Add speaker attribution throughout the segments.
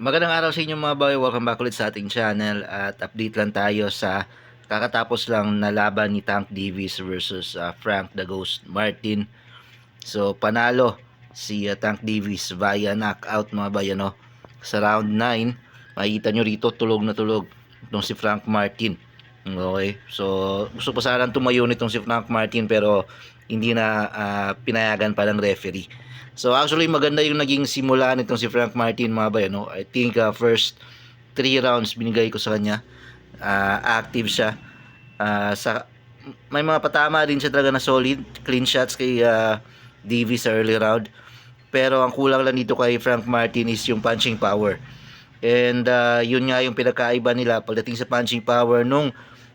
Speaker 1: Magandang araw sa inyo mga boy. Welcome back ulit sa ating channel at update lang tayo sa kakatapos lang na laban ni Tank Davis versus ah, Frank the Ghost Martin. So panalo si ah, Tank Davis via knockout mga boy ano. Sa round 9, makikita nyo rito tulog na tulog itong si Frank Martin. Okay. So gusto pa sanang tumayo nitong si Frank Martin pero hindi na ah, pinayagan pa ng referee. So actually maganda yung naging simula nitong si Frank Martin mga bayan. No? I think uh, first three rounds binigay ko sa kanya. Uh, active siya. Uh, sa may mga patama din siya talaga na solid. Clean shots kay uh, Davis sa early round. Pero ang kulang lang dito kay Frank Martin is yung punching power. And uh, yun nga yung pinakaiba nila pagdating sa punching power nung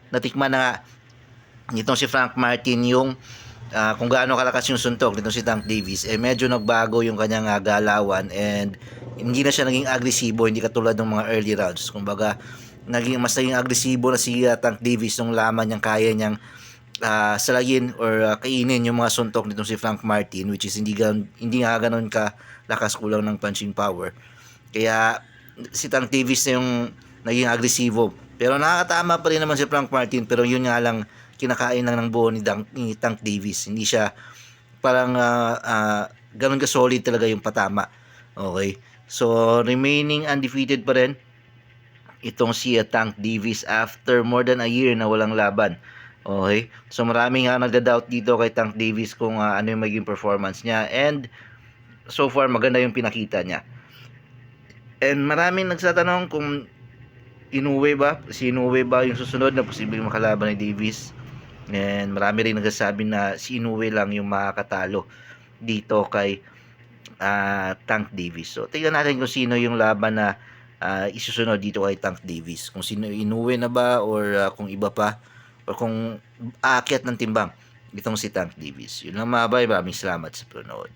Speaker 1: natikman na nga nitong si Frank Martin yung ah, kung gaano kalakas yung suntok nitong si Tank Davis, eh medyo nagbago yung kanyang ah, galawan and hindi na siya naging agresibo, hindi katulad ng mga early rounds. Kumbaga, naging mas naging agresibo na si ah, Tank Davis nung laman niyang kaya niyang ah, salagin or ah, kainin yung mga suntok nitong si Frank Martin which is hindi gan hindi nga ganoon ka lakas kulang ng punching power. Kaya si Tank Davis na yung naging agresibo. Pero nakakatama pa rin naman si Frank Martin pero yun nga lang kinakain lang ng buo ni, Dang, ni Tank Davis. Hindi siya parang ah, ah, ganun ka solid talaga yung patama. Okay. So remaining undefeated pa rin itong si ah, Tank Davis after more than a year na walang laban. Okay? So maraming nga nagda-doubt dito kay Tank Davis kung ah, ano yung maging performance niya and so far maganda yung pinakita niya. And maraming nagsatanong kung Inuwe ba? Si Inuwe ba yung susunod na posibleng makalaban ni Davis? And marami rin nagsasabi na si Inuwe lang yung makakatalo dito kay ah, Tank Davis. So, tingnan natin kung sino yung laban na ah, isusunod dito kay Tank Davis. Kung sino Inuwe na ba or ah, kung iba pa or kung aakyat ng timbang itong si Tank Davis. Yun lang mga bay. Maraming salamat sa panonood.